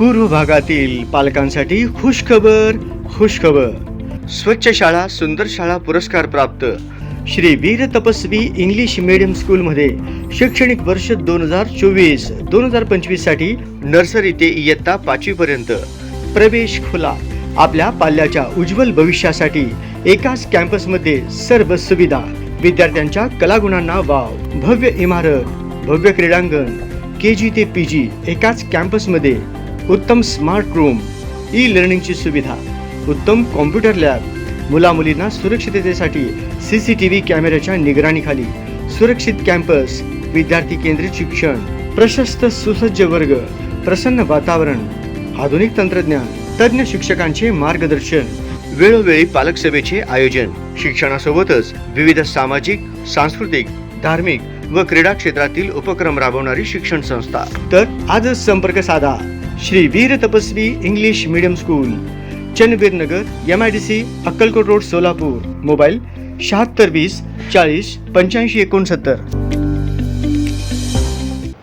पूर्व भागातील पालकांसाठी खुशखबर खुशखबर. स्वच्छ शाळा सुंदर शाळा पुरस्कार प्राप्त. श्री वीर तपस्वी इंग्लिश मीडियम स्कूलमध्ये शैक्षणिक वर्ष दोन हजार चोवीस दोन हजार पंचवीससाठी नर्सरी ते इयत्ता पाचवीपर्यंत प्रवेश खुला. आपल्या पाल्याच्या उज्ज्वल भविष्यासाठी एकाच कॅम्पसमध्ये सर्व सुविधा. विद्यार्थ्यांच्या कलागुणांना वाव. भव्य इमारत भव्य क्रीडांगण के जी ते पी जी एकाच कॅम्पसमध्ये उत्तम स्मार्ट रूम ई लर्निंगची सुविधा उत्तम कॉम्प्युटर लॅब मुलामुलींना सुरक्षिततेसाठी सी सी टी व्ही कॅमेऱ्याच्या निगराणीखाली सुरक्षित कॅम्पस विद्यार्थी केंद्रित शिक्षण प्रशस्त सुसज्ज वर्ग प्रसन्न वातावरण आधुनिक तंत्रज्ञान तज्ज्ञ शिक्षकांचे मार्गदर्शन वेळोवेळी पालक सभेचे आयोजन शिक्षणासोबतच विविध सामाजिक सांस्कृतिक धार्मिक व क्रीडा क्षेत्रातील उपक्रम राबवणारी शिक्षण संस्था. तर आजच संपर्क साधा. Shri Veer Tapasvi English medium school Chandveer Nagar M I D C Akkalkot road Solapur. Mobile शहात्तर वीस चाळीस पंच्याऐंशी एकोणसत्तर.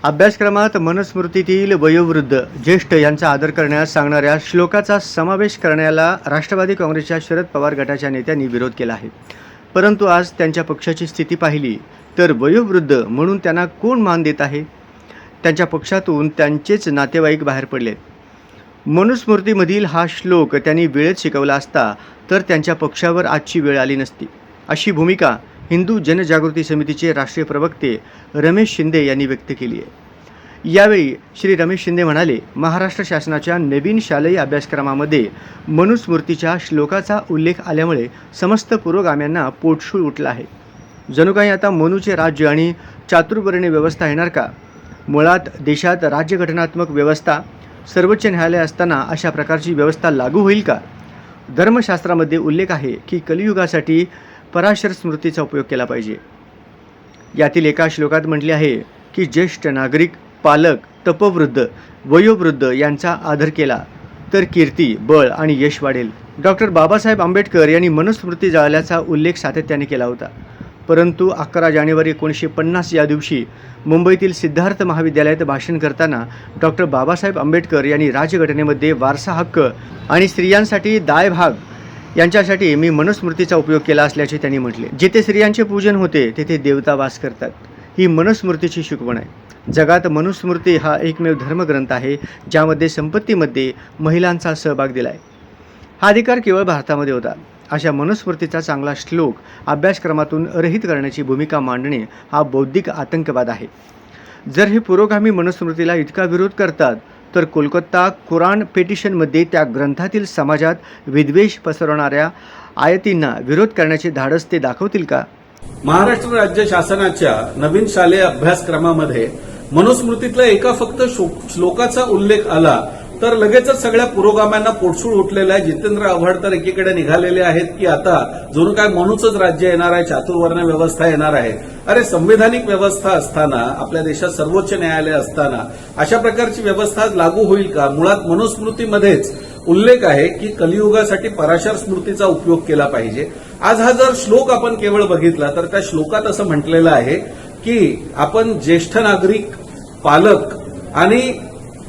अभ्यासक्रमात मनस्मृतीतील वयोवृद्ध ज्येष्ठ यांचा आदर करण्यास सांगणाऱ्या श्लोकाचा समावेश करण्याला राष्ट्रवादी काँग्रेसच्या शरद पवार गटाच्या नेत्यांनी विरोध केला आहे. परंतु आज त्यांच्या पक्षाची स्थिती पाहिली तर वयोवृद्ध म्हणून त्यांना कोण मान देत आहे? त्यांच्या पक्षातून त्यांचेच नातेवाईक बाहेर पडलेत मनुस्मृतीमधील हा श्लोक त्यांनी वेळेत शिकवला असता तर त्यांच्या पक्षावर आजची वेळ आली नसती. अशी भूमिका हिंदू जनजागृती समितीचे राष्ट्रीय प्रवक्ते रमेश शिंदे यांनी व्यक्त केली आहे. यावेळी श्री रमेश शिंदे म्हणाले महाराष्ट्र शासनाच्या नवीन शालेय अभ्यासक्रमामध्ये मनुस्मृतीच्या श्लोकाचा उल्लेख आल्यामुळे समस्त पुरोगाम्यांना पोटशूळ उठला आहे. जणू काही आता मनूचे राज्य आणि चातुर्वर्णी व्यवस्था येणार का? मुळात देशात राज्यघटनात्मक व्यवस्था सर्वोच्च न्यायालय असताना अशा प्रकारची व्यवस्था लागू होईल का? धर्मशास्त्रामध्ये उल्लेख आहे की कलियुगासाठी पराशर स्मृतीचा उपयोग केला पाहिजे. यातील एका श्लोकात म्हटले आहे की ज्येष्ठ नागरिक पालक तपवृद्ध वयोवृद्ध यांचा आदर केला तर कीर्ती बळ आणि यश वाढेल. डॉक्टर बाबासाहेब आंबेडकर यांनी मनुस्मृती जाळल्याचा उल्लेख सातत्याने केला होता. परंतु अकरा जानेवारी एकोणीसशे पन्नास या दिवशी मुंबईतील सिद्धार्थ महाविद्यालयात भाषण करताना डॉक्टर बाबासाहेब आंबेडकर यांनी राज्यघटनेमध्ये वारसा हक्क आणि स्त्रियांसाठी दायभाग यांच्यासाठी मी मनुस्मृतीचा उपयोग केला असल्याचे त्यांनी म्हटले. जिथे स्त्रियांचे पूजन होते तेथे देवता वास करतात. ही मनुस्मृतीची शिकवण आहे. जगात मनुस्मृती हा एकमेव धर्मग्रंथ आहे ज्यामध्ये संपत्तीमध्ये महिलांचा सहभाग दिला आहे हा अधिकार केवळ भारतामध्ये होता. अशा मनुस्मृतीचा चांगला श्लोक अभ्यासक्रमातून रहित करण्याची भूमिका मांडणे हा बौद्धिक आतंकवाद आहे. जर हे पुरोगामी मनुस्मृतीला इतका विरोध करतात तर कोलकाता कुराण पेटिशनमध्ये त्या ग्रंथातील समाजात विद्वेष पसरवणाऱ्या आयतींना विरोध करण्याचे धाडस ते दाखवतील का? महाराष्ट्र राज्य शासनाच्या नवीन शालेय अभ्यासक्रमामध्ये मनुस्मृतीतल्या एका फक्त श्लोकाचा उल्लेख आला तर लगेचच सगळ्या पुरोगाम्यांना पोटसूळ उठलेलं आहे. जितेंद्र आव्हाड तर एकीकडे निघालेले आहेत की आता जणू काय म्हणूनच राज्य येणार आहे चातुर्वर्ण व्यवस्था येणार आहे. अरे संविधानिक व्यवस्था असताना आपल्या देशात सर्वोच्च न्यायालय असताना अशा प्रकारची व्यवस्था लागू होईल का? मुळात मनुस्मृतीमध्येच उल्लेख आहे की कलियुगासाठी पराशर स्मृतीचा उपयोग केला पाहिजे. आज हा जर श्लोक आपण केवळ बघितला तर त्या श्लोकात असं म्हटलेलं आहे की आपण ज्येष्ठ नागरिक पालक आणि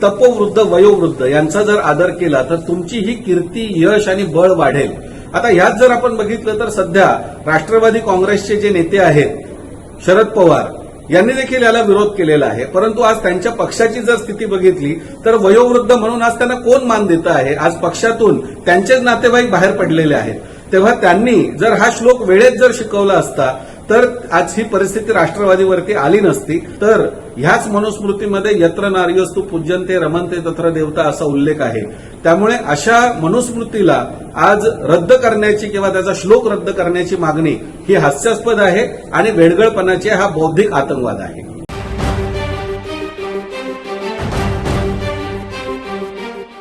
तपोवृद्ध वयोवृद्ध यांचा जर आदर केला तर तुमची ही कीर्ती यश आणि बळ वाढेल. आता ह्यात जर आपण बघितलं तर सध्या राष्ट्रवादी काँग्रेसचे जे नेते आहेत शरद पवार यांनी देखील याला विरोध केलेला आहे. परंतु आज त्यांच्या पक्षाची जर स्थिती बघितली तर वयोवृद्ध म्हणून आज त्यांना कोण मान देतं आहे? आज पक्षातून त्यांचेच नातेवाईक बाहेर पडलेले आहेत. तेव्हा त्यांनी जर हा श्लोक वेळेत जर शिकवला असता तर आज ही परिस्थिती राष्ट्रवादीवरती आली नसती. तर ह्याच मनुस्मृतीमध्ये यत्र नार्यस्तू पूज्यंते रमनते तत्र देवता असा उल्लेख आहे. त्यामुळे अशा मनुस्मृतीला आज रद्द करण्याची किंवा त्याचा श्लोक रद्द करण्याची मागणी ही हास्यास्पद आहे आणि वेडगळपणाची हा बौद्धिक आतंकवाद आहे.